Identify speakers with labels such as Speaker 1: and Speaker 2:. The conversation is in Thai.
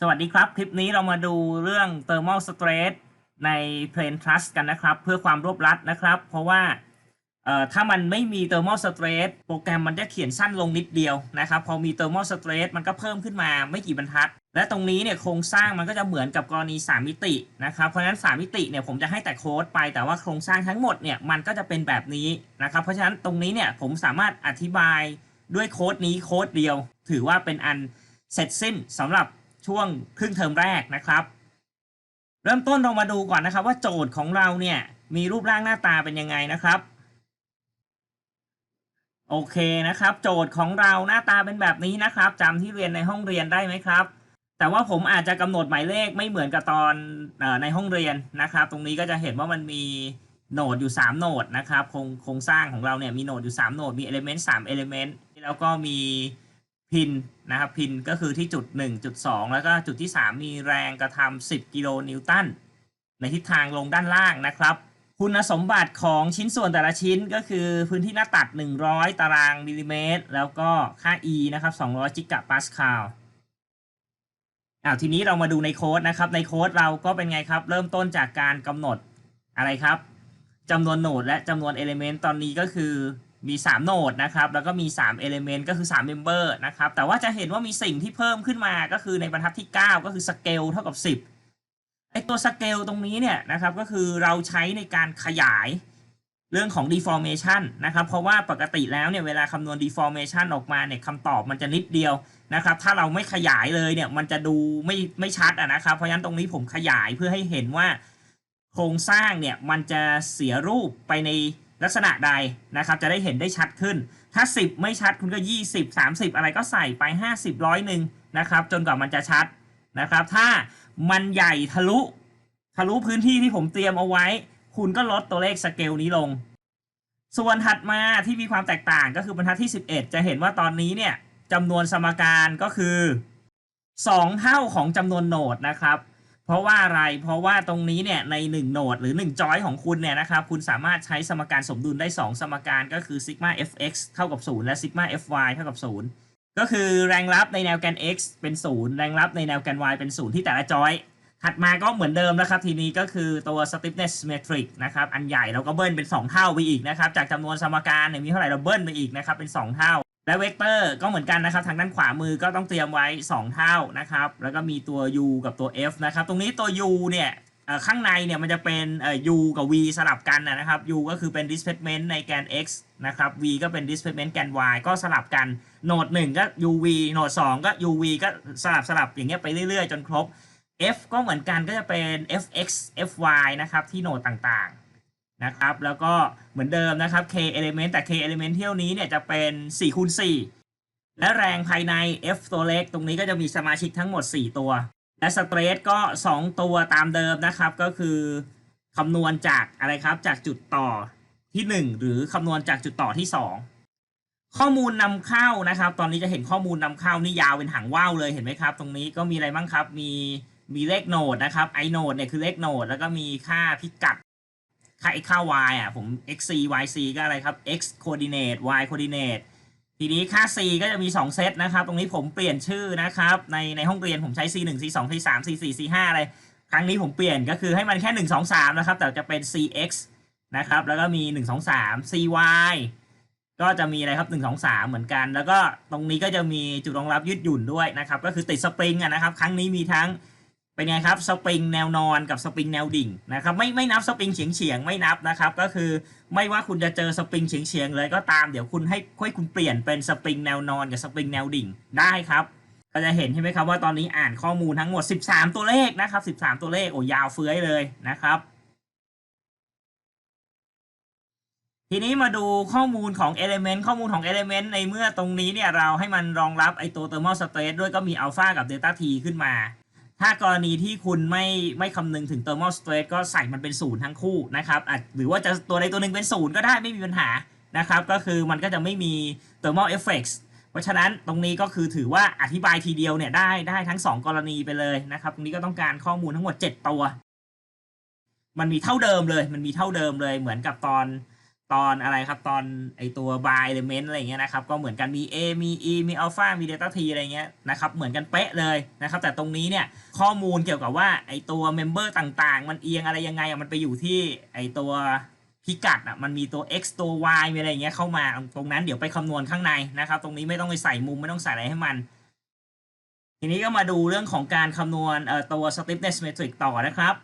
Speaker 1: สวัสดีครับ คลิปนี้เรามาดูเรื่อง thermal stress ใน plane truss กันนะครับ เพื่อความรวบรัดนะครับ เพราะว่าถ้ามันไม่มี thermal stress โปรแกรมมันจะเขียนสั้นลงนิดเดียวนะครับ พอมี thermal stress มันก็เพิ่มขึ้นมาไม่กี่บรรทัด และตรงนี้เนี่ยโครงสร้างมันก็จะเหมือนกับกรณี 3 มิตินะครับ เพราะฉะนั้น 3 มิติเนี่ยผมจะให้แต่โค้ดไป แต่ว่าโครงสร้างทั้งหมดเนี่ยมันก็จะเป็นแบบนี้นะครับ เพราะฉะนั้นตรงนี้เนี่ยผมสามารถอธิบายด้วยโค้ดนี้โค้ดเดียว ถือว่าเป็นอันเสร็จสิ้นสำหรับ ช่วงครึ่งเทอมแรกนะครับ เริ่มต้นเรามาดูก่อนนะครับ ว่าโจทย์ของเราเนี่ยมีรูปร่างหน้าตาเป็นยังไงนะครับ โอเคนะครับ โจทย์ของเราหน้าตาเป็นแบบนี้นะครับจำที่เรียนในห้องเรียนได้ไหมครับ แต่ว่าผมอาจจะกำหนดหมายเลขไม่เหมือนกับตอนในห้องเรียนนะครับ ตรงนี้ก็จะเห็นว่ามันมีโหนดอยู่ 3 โหนดนะครับโครงโครงสร้างของเราเนี่ยมีโหนดอยู่ 3 โหนดมี element 3 element แล้วก็มี พินนะครับพินก็คือที่จุด 1 จุด 2 แล้วก็จุดที่ 3 มีแรงกระทำ10 กิโลนิวตันในทิศทางลงด้านล่างนะครับ คุณสมบัติของชิ้นส่วนแต่ละชิ้นก็คือพื้นที่หน้าตัด 100 ตารางมิลลิเมตร แล้วก็ค่า e นะครับ 200 จิกะปาสคาลอ้าวทีนี้เรามาดูในโค้ดนะครับ ในโค้ดเราก็เป็นไงครับ เริ่มต้นจากการกำหนดอะไรครับจำนวนโหนดและจำนวนเอลิเมนต์ตอนนี้ก็คือ มี 3โหนดนะครับ แล้วก็มี3เอลิเมนก็คือ 3 member นะครับ แต่ว่าจะเห็นว่ามีสิ่งที่เพิ่มขึ้นมาก็คือในบรรทัดที่ 9 ก็คือสเกลเท่ากับ 10 ไอตัวสเกลตรงนี้เนี่ยนะครับ ก็คือเราใช้ในการขยายเรื่องของ deformation นะครับ เพราะว่าปกติแล้วเนี่ยเวลาคำนวณ deformation ออกมาเนี่ยคำตอบมันจะนิดเดียวนะครับ ถ้าเราไม่ขยายเลยเนี่ยมันจะดูไม่ไม่ชัดอะนะครับ เพราะฉะนั้นตรงนี้ผมขยายเพื่อให้เห็นว่าโครงสร้างเนี่ยมันจะเสียรูปไปใน ลักษณะใดนะครับ จะได้เห็นได้ชัดขึ้น ถ้า 10 ไม่ชัดคุณก็ 20 30 อะไรก็ใส่ไป 50ร้อยหนึ่งนะครับ จนกว่ามันจะชัดนะครับ ถ้ามันใหญ่ทะลุ ทะลุพื้นที่ที่ผมเตรียมเอาไว้ คุณก็ลดตัวเลขสเกลนี้ลง ส่วนถัดมาที่มีความแตกต่างก็คือบรรทัดที่ 11 จะเห็นว่าตอนนี้เนี่ยจำนวนสมการก็คือ 2 เท่าของจำนวนโหนดนะครับ เพราะว่าอะไร เพราะว่าตรงนี้เนี่ยใน 1 โหนดหรือ 1 จอยของคุณเนี่ยนะครับ คุณสามารถใช้สมการสมดุลได้ 2 สมการก็คือ sigma fx เท่ากับ 0 และ sigma fy เท่ากับ 0 ก็คือแรงรับในแนวแกน x เป็น 0 แรงรับในแนวแกน y เป็น 0 ที่แต่ละจอย ถัดมาก็เหมือนเดิมนะครับ ทีนี้ก็คือตัว stiffness metric นะครับ อันใหญ่เราก็เบิ้ลเป็น 2 เท่าไปอีกนะครับ จากจำนวนสมการเนี่ยมีเท่าไหร่เราเบิ้ลไปอีกนะครับเป็น 2 เท่า และเวกเตอร์ก็เหมือนกันนะครับ ทางด้านขวามือก็ต้องเตรียมไว้ 2 เท่านะครับ แล้วก็มีตัว u กับตัว f นะครับ ตรงนี้ตัว u เนี่ยข้างในเนี่ยมันจะเป็นเอ่อ u กับ v สลับกันนะนะครับ u ก็คือเป็น displacement ในแกน x นะครับ v ก็เป็น displacement แกน y ก็สลับกันโหนด1ก็ uv โหนด2ก็ uv ก็สลับสลับอย่างเงี้ยไปเรื่อยๆ จนครบ f ก็เหมือนกันก็จะเป็น fx fy นะครับที่โหนดต่างๆ นะครับ แล้วก็เหมือนเดิมนะครับ k element แต่ k element เที่ยวนี้เนี่ยจะเป็น4คูณ4และแรงภายใน f ตัวเล็ก ตรงนี้ก็จะมีสมาชิกทั้งหมด 4 ตัว และสเตรสก็ 2 ตัวตามเดิมนะครับ ก็คือคำนวณจากอะไรครับจากจุดต่อที่ 1 หรือคำนวณจากจุดต่อที่ 2ข้อมูลนำเข้านะครับ ตอนนี้จะเห็นข้อมูลนำเข้านี่ยาวเป็นหางว่าวเลยเห็นไหมครับ ตรงนี้ก็มีอะไรบ้างครับ มีมีเลขโหนดนะครับ i โหนดเนี่ยคือเลขโหนดแล้วก็มีค่าพิกัด ค่า x ค่า y อะผม xc yc ก็อะไรครับ x coordinate y coordinate ทีนี้ค่า c ก็จะมี 2 เซตนะครับ ตรงนี้ผมเปลี่ยนชื่อนะครับ ในในห้องเรียนผมใช้ c 1 c 2 c 3 c 4 c 5อะไร ครั้งนี้ผมเปลี่ยนก็คือให้มันแค่ 1 2 3 นะครับ แต่จะเป็น cx นะครับ แล้วก็มี 1 2 3 cy ก็จะมีอะไรครับ 1 2 3 เหมือนกัน แล้วก็ตรงนี้ก็จะมีจุดรองรับยืดหยุ่นด้วยนะครับ ก็คือติดสปริงอะนะครับ ครั้งนี้มีทั้ง เป็นไงครับสปริงแนวนอนกับสปริงแนวดิ่งนะครับไม่ไม่นับสปริงเฉียงเฉียงไม่นับนะครับก็คือไม่ว่าคุณจะเจอสปริงเฉียงเฉียงเลยก็ตามเดี๋ยวคุณให้ค่อยคุณเปลี่ยนเป็นสปริงแนวนอนกับสปริงแนวดิ่งได้ครับก็จะเห็นใช่ไหมครับว่าตอนนี้อ่านข้อมูลทั้งหมด 13 ตัวเลขนะครับ 13 ตัวเลขโอ้ยาวเฟื้อยเลยนะครับ ทีนี้มาดูข้อมูลของ Element ข้อมูลของ Element ในเมื่อตรงนี้เนี่ยเราให้มันรองรับไอตัว thermal stress ด้วยก็มี alpha กับ delta t ขึ้นมา ถ้ากรณีที่คุณไม่ไม่คำนึงถึง thermal stress ก็ใส่มันเป็นศูนย์ทั้งคู่นะครับอาจหรือว่าจะตัวใดตัวหนึ่งเป็นศูนย์ก็ได้ไม่มีปัญหานะครับ ก็คือมันก็จะไม่มี thermal effects เพราะฉะนั้นตรงนี้ก็คือถือว่าอธิบายทีเดียวเนี่ยได้ได้ทั้ง 2 กรณีไปเลยนะครับ ตรงนี้ก็ต้องการข้อมูลทั้งหมด 7 ตัว มันมีเท่าเดิมเลย มันมีเท่าเดิมเลยเหมือนกับตอน ตอนอะไรครับตอนไอตัว by element อะไรเงี้ยนะครับก็เหมือนกันมี A มี E มี alpha มี delta t อะไรเงี้ยนะครับเหมือนกันเป๊ะเลยนะครับแต่ตรงนี้เนี่ยข้อมูลเกี่ยวกับว่าไอตัว member ต่างๆ มันเอียงอะไรยังไงอะมันไปอยู่ที่ไอตัวพิกัดอะมันมีตัว x ตัว y มีอะไรเงี้ยเข้ามาตรงนั้นเดี๋ยวไปคำนวณข้างในนะครับ ตรงนี้ไม่ต้องไปใส่มุมไม่ต้องใส่อะไรให้มัน ทีนี้ก็มาดูเรื่องของการคำนวณเอ่อตัว stiffness metric ต่อนะครับ